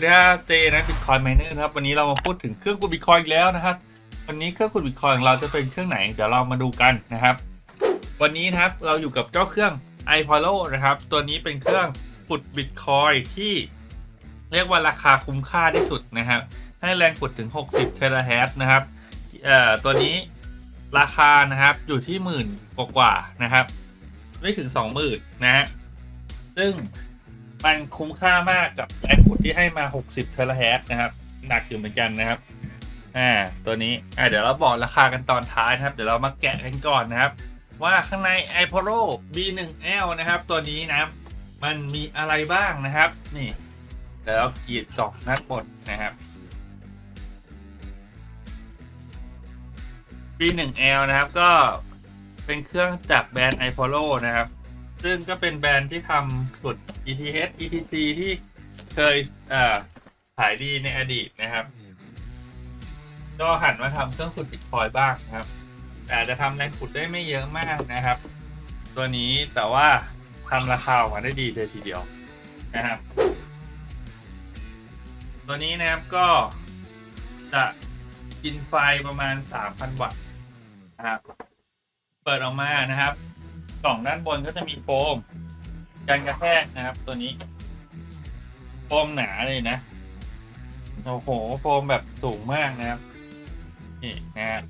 วัสดีครับเจนะบิตคอย i มเนอร์นะครับวันนี้เรามาพูดถึงเครื่องขุดบิตคอยอีกแล้วนะครับ วันนี้เครื่องขุดบิตคอยของเราจะเป็นเครื่องไหนเดี๋ยวเรามาดูกันนะครับ วันนี้นะครับเราอยู่กับเจ้าเครื่อง i p o l o นะครับ ตัวนี้เป็นเครื่องขุดบิตคอยที่เรียกว่าราคาคุ้มค่าที่สุดนะครับ ให้แรงขุดถึง 60 เทราเฮิรตซ์นะครับเอ่อตัวนี้ราคานะครับอยู่ที่หมื่นกว่าๆนะครับ ไม่ถึง 20,000นะฮะซึ่ง มันคุ้มค่ามากกับแรงขุดที่ให้มา 60 เทราเฮิรตนะครับ หนักอยู่เหมือนกันนะครับ อ่า ตัวนี้ อ่าเดี๋ยวเราบอกราคากันตอนท้ายนะครับ เดี๋ยวเรามาแกะกันก่อนนะครับ ว่าข้างใน i p o l o B1L นะครับ ตัวนี้นะมันมีอะไรบ้างนะครับ นี่ เดี๋ยวเรากรีดสองนัดบนนะครับ B1L นะครับก็เป็นเครื่องจากแบรนด์ i p o l o นะครับ ซึ่งก็เป็นแบรนด์ที่ทำสุด ETH ETC ที่เคยเขายดีในอดีตนะครับ ก็หันมาทำเครื่องขุดบิตคอยบ้างนะครับ แต่จะทำแรงขุดได้ไม่เยอะมากนะครับ ตัวนี้แต่ว่าทำราคาออกมาได้ดีเลยทีเดียวนะครับ ตัวนี้นะครับก็จะกินไฟประมาณ 3,000 วัตต์นะครับ เปิดออกมานะครับ กล่องด้านบนก็จะมีโฟมกันกระแทกนะครับ ตัวนี้ โฟมหนาเลยนะโอ้โหโฟมแบบสูงมากนะครับนี่นะฮะ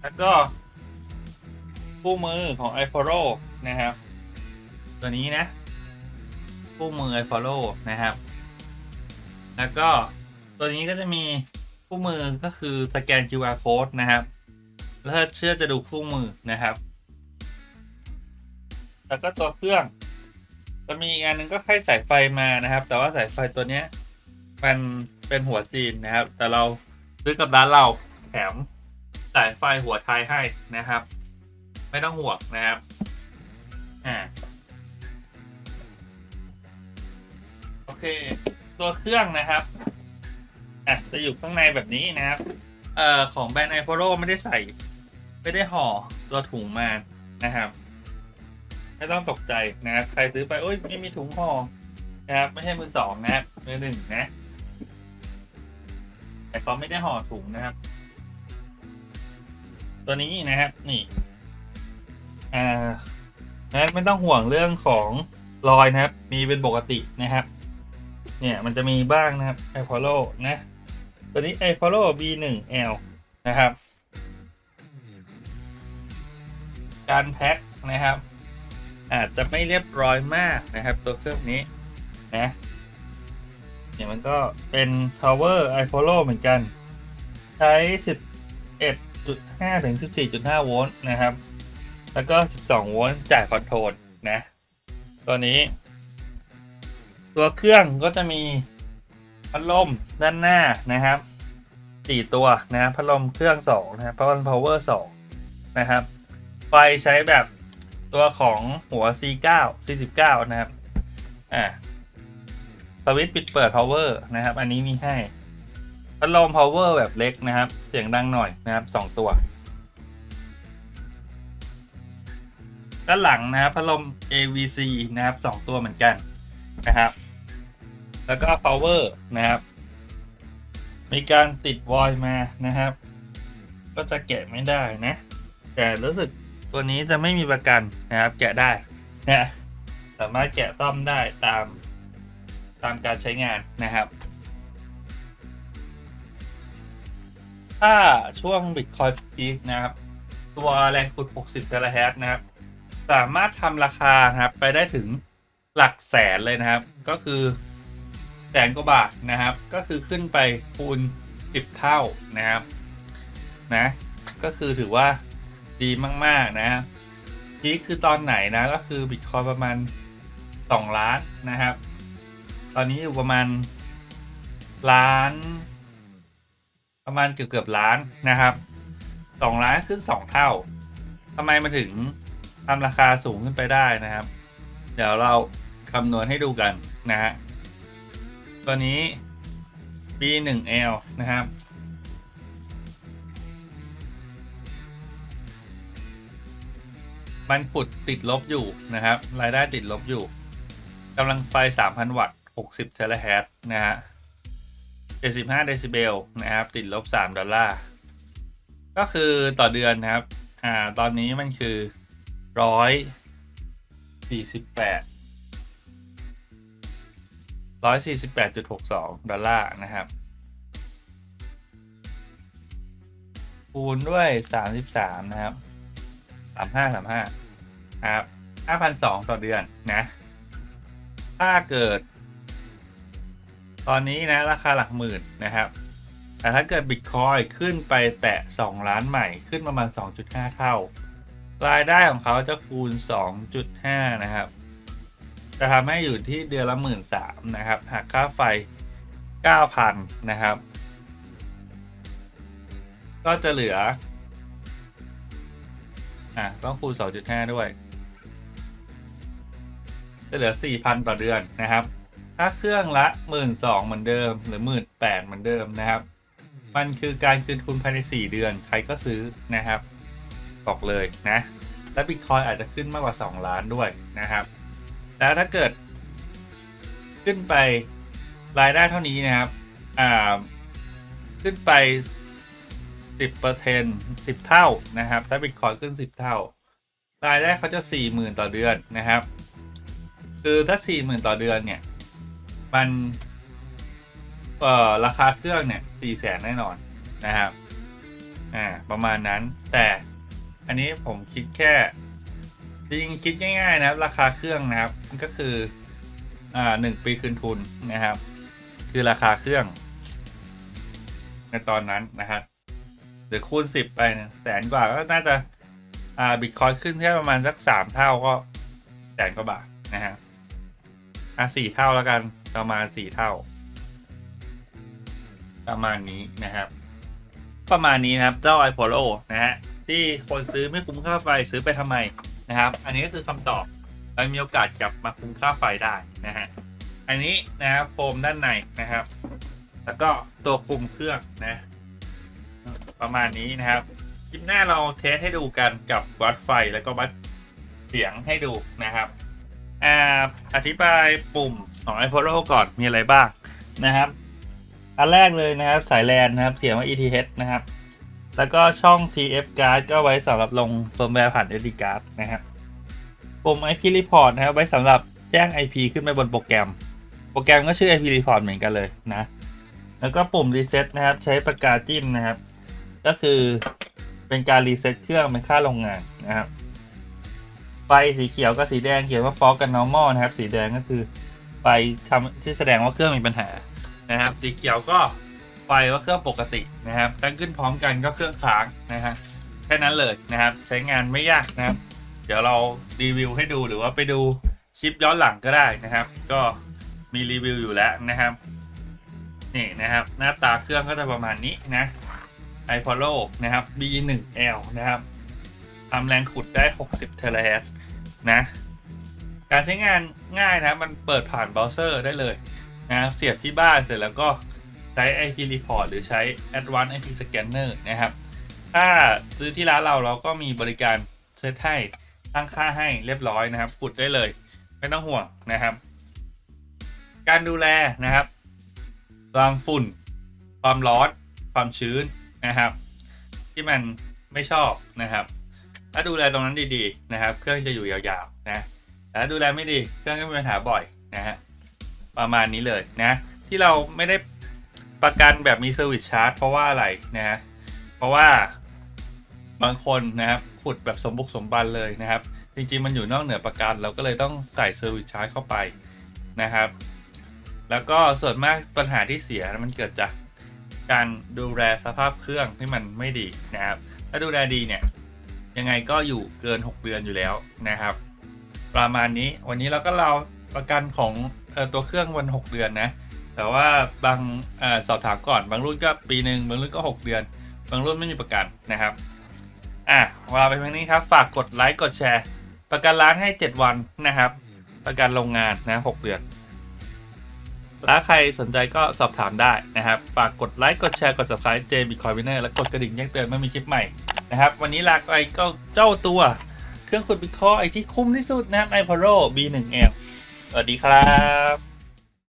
แล้วก็คู่มือของ i p o l o นะครับ ตัวนี้นะคู่มือ i p o l o นะครับ แล้วก็ตัวนี้ก็จะมีคู่มือก็คือสแกน QR code นะครับ แล้วถ้าเชื่อจะดูคู่มือนะครับ แล้วก็ตัวเครื่องจะมีอีกอันหนึงก็ให้สายไฟมานะครับ แต่ว่าสายไฟตัวเนี้ยมันเป็นหัวจีนนะครับ แต่เราซื้อกับร้านเราแถมสายไฟหัวไทยให้นะครับ ไม่ต้องห่วงนะครับอ่าโอเค ตัวเครื่องนะครับอะจะอยู่ข้างในแบบนี้นะครับเอ่อของแบรนด์ไอโฟโรไม่ได้ใส่ ไม่ได้ห่อตัวถุงมานะครับ ไม่ต้องตกใจนะครับใครซื้อไปโอ้ยไม่มีถุงห่อนะครับ ไม่ใช่มือสองนะครับมือหนึ่งนะ แต่เขาไม่ได้ห่อถุงนะครับ ตัวนี้นะครับนี่อ่านั้นไม่ต้องห่วงเรื่องของรอยนะครับ มีเป็นปกตินะครับ เนี่ยมันจะมีบ้างนะครับ i p o l o นะตัวนี้ i p o l o B1L นะครับ การแพ็คนะครับ อาจจะไม่เรียบร้อยมากนะครับ ตัวเครื่องนี้นะเนี่ยมันก็เป็น power i p o l o เหมือนกัน ใช้ 11.5 ถึง 14.5 โวลต์นะครับ แล้วก็ 12 โวลต์จ่ายคอนโทรลนะ ตัวนี้ ตัวเครื่องก็จะมีพัดลมด้านหน้านะครับ4ตัวนะพัดลมเครื่อง2นะครับพัดลม power 2นะครับ ไฟใช้แบบ ตัวของหัว C9 C19 นะครับ อ่าสวิตช์ปิดเปิด power นะครับ อันนี้มีให้พัดลม power แบบเล็กนะครับ เสียงดังหน่อยนะครับ 2 ตัว ด้านหลังนะครับพัดลม AVC นะครับ 2 ตัวเหมือนกันนะครับ แล้วก็ power นะครับ มีการติดวอยล์มานะครับ ก็จะแกะไม่ได้นะ แต่รู้สึก ตัวนี้จะไม่มีประกันนะครับ แกะได้นะสามารถแกะซ่อมได้ตามตามการใช้งานนะครับ ถ้าช่วง Bitcoin Peak นะครับ ตัวแรงขุด 60 เทราเฮิรตนะครับ สามารถทำราคานะครับไปได้ถึงหลักแสนเลยนะครับ ก็คือแสนกว่าบาทนะครับ ก็คือขึ้นไปคูณ 10 เท่านะครับนะก็คือถือว่า ดีมาก ๆ นะพีคคือตอนไหนนะก็คือบิตคอยประมาณ 2 ล้านนะครับ ตอนนี้อยู่ประมาณล้าน ประมาณเกือบเกือบล้านนะครับสองล้านขึ้นสองเท่าทำไมมาถึงทำราคาสูงขึ้นไปได้นะครับ เดี๋ยวเราคำนวณให้ดูกันนะฮะตัวนี้ B1L นะครับ มันขุดติดลบอยู่นะครับ รายได้ติดลบอยู่กำลังไฟ 3,000 วัตต์ 60 เทราแฮตนะฮะ 75 เดซิเบลนะครับ ติดลบ 3 ดอลลาร์ ก็คือต่อเดือนนะครับ อ่า ตอนนี้มันคือ 148 148.62 ดอลลาร์นะครับ คูณด้วย 33 นะครับ 35 35นะครับ5,200ต่อเดือนนะ ถ้าเกิด ตอนนี้นะ ราคาหลักหมื่นนะครับ แต่ถ้าเกิดบิตคอยขึ้นไปแตะ 2 ล้านใหม่ขึ้นประมาณ 2.5 เท่า รายได้ของเขาจะคูณ 2.5 นะครับ จะทำให้อยู่ที่เดือนละ1 3ื่นนะครับหักค่าไฟ 9,000 นะครับ ก็จะเหลือ อะต้องคูณ 2.5 ด้วยจะเหลือ 4,000 ต่อเดือนนะครับ ถ้าเครื่องละ 12,000เหมือนเดิม หรือ 18,000 เหมือนเดิมนะครับ มันคือการคืนทุนภายใน 4 เดือน ใครก็ซื้อนะครับ บอกเลยนะ และบิตคอยอาจจะขึ้นมากกว่า 2 ล้านด้วยนะครับ แล้วถ้าเกิด ขึ้นไปรายได้เท่านี้นะครับ อ่า ขึ้นไป 10% 10เซ็นต์สิบเท่านะครับ ถ้าบิตคอยขึ้น10เท่ารายได้เขาจะ40,000ต่อเดือนนะครับ คือถ้า40,000ต่อเดือนเนี่ย มันเอ่อราคาเครื่องเนี่ย400,000แน่นอนนะครับอ่าประมาณนั้นแต่อันนี้ผมคิดแค่จริงคิดง่ายๆนะครับ ราคาเครื่องนะครับมันก็คืออ่าหนึ่งปีคืนทุนนะครับ คือราคาเครื่อง ในตอนนั้นนะครับ หรือคูณสิบไปเนี่ยแสนกว่าก็น่าจะอ่าบิตคอยขึ้นแค่ประมาณสักสามเท่าก็แสนกว่าบาทนะฮะอะสี่เท่าแล้วกันประมาณสี่เท่า ประมาณนี้นะครับ ประมาณนี้นะครับเจ้า i p o l o นะฮะที่คนซื้อไม่คุ้มค่าไฟซื้อไปทำไมนะครับ อันนี้ก็คือคำตอบเรามีโอกาสกลับมาคุ้มค่าไฟได้นะฮะอันนี้นะครับโฟมด้านในนะครับ แล้วก็ตัวคุมเครื่องนะ ประมาณนี้นะครับคลิปหน้าเราเทสให้ดูกันกับวัดไฟแล้วก็วัดเสียงให้ดูนะครับอ่าอธิบายปุ่มของ i p o l o ก่อนมีอะไรบ้างนะครับ อันแรกเลยนะครับสายแลนนะครับเขียนว่า ETH นะครับ แล้วก็ช่อง TF card ก็ไว้สำหรับลงเฟิร์มแวร์ผ่าน SD card นะครับปุ่ม IP report นะครับไว้สำหรับแจ้ง IP ขึ้นไปบนโปรแกรม โปรแกรมก็ชื่อ IP report เหมือนกันเลยนะ แล้วก็ปุ่ม reset นะครับ ใช้ปากกาจิ้มนะครับ ก็คือเป็นการรีเซ็ตเครื่องเป็นค่าโรงงานนะครับ ไฟสีเขียวกับสีแดงเขียนว่า fog กับ normal นะครับ สีแดงก็คือไฟทำที่แสดงว่าเครื่องมีปัญหานะครับ สีเขียวก็ไฟว่าเครื่องปกตินะครับ ตั้งขึ้นพร้อมกันก็เครื่องค้างนะฮะแค่นั้นเลยนะครับ ใช้งานไม่ยากนะครับ เดี๋ยวเรารีวิวให้ดูหรือว่าไปดูคลิปย้อนหลังก็ได้นะครับ ก็มีรีวิวอยู่แล้วนะครับ นี่นะครับ หน้าตาเครื่องก็จะประมาณนี้นะ i p o l o นะครับ B1L นะครับทำแรงขุดได้ 60 เทราแฮร์ตนะ การใช้งานง่ายนะ มันเปิดผ่านเบราว์เซอร์ได้เลยนะครับเสียบที่บ้านเสร็จแล้วก็ใช้ IP Report หรือใช้ Advanced IP Scanner นะครับ ถ้าซื้อที่ร้านเราเราก็มีบริการเซตให้ตั้งค่าให้เรียบร้อยนะครับขุดได้เลย ไม่ต้องห่วงนะครับ การดูแลนะครับวางฝุ่น ความร้อน ความชื้น นะครับ ที่มันไม่ชอบนะครับ ถ้าดูแลตรงนั้นดีๆนะครับ เครื่องจะอยู่ยาวๆนะแต่ถ้าดูแลไม่ดีเครื่องก็มีปัญหาบ่อยนะฮะประมาณนี้เลยนะที่เราไม่ได้ประกันแบบมีเซอร์วิสชาร์จเพราะว่าอะไรนะฮะเพราะว่าบางคนนะครับขุดแบบสมบุกสมบันเลยนะครับ จริงๆมันอยู่นอกเหนือประกัน เราก็เลยต้องใส่เซอร์วิสชาร์จเข้าไปนะครับ แล้วก็ส่วนมากปัญหาที่เสียมันเกิดจาก การดูแลสภาพเครื่องที่มันไม่ดีนะครับ ถ้าดูแลดีเนี่ยยังไงก็อยู่เกิน 6 เดือนอยู่แล้วนะครับ ประมาณนี้วันนี้เราก็เราประกันของออตัวเครื่องวัน 6 เดือนนะ แต่ว่าบางออสอบถามก่อนบางรุ่นก็ปีหนึ่งบางรุ่นก็ 6 เดือน บางรุ่นไม่มีประกันนะครับอะวลาไปเพียงนี้ครับ ฝากกดไลค์กดแชร์ ประกันร้านให้ 7 วันนะครับ ประกันโรงงานนะ 6 เดือน แล้วใครสนใจก็สอบถามได้นะครับฝากกดไลค์กดแชร์กด subscribe J Bitcoin Winner และกดกระดิ่งแจ้งเตือนเมื่อมีคลิปใหม่นะครับวันนี้ลาไปก็เจ้าตัว เครื่องขุดบิตคอยที่คุ้มที่สุดนะครับ i p o l o B1L สวัสดีครับ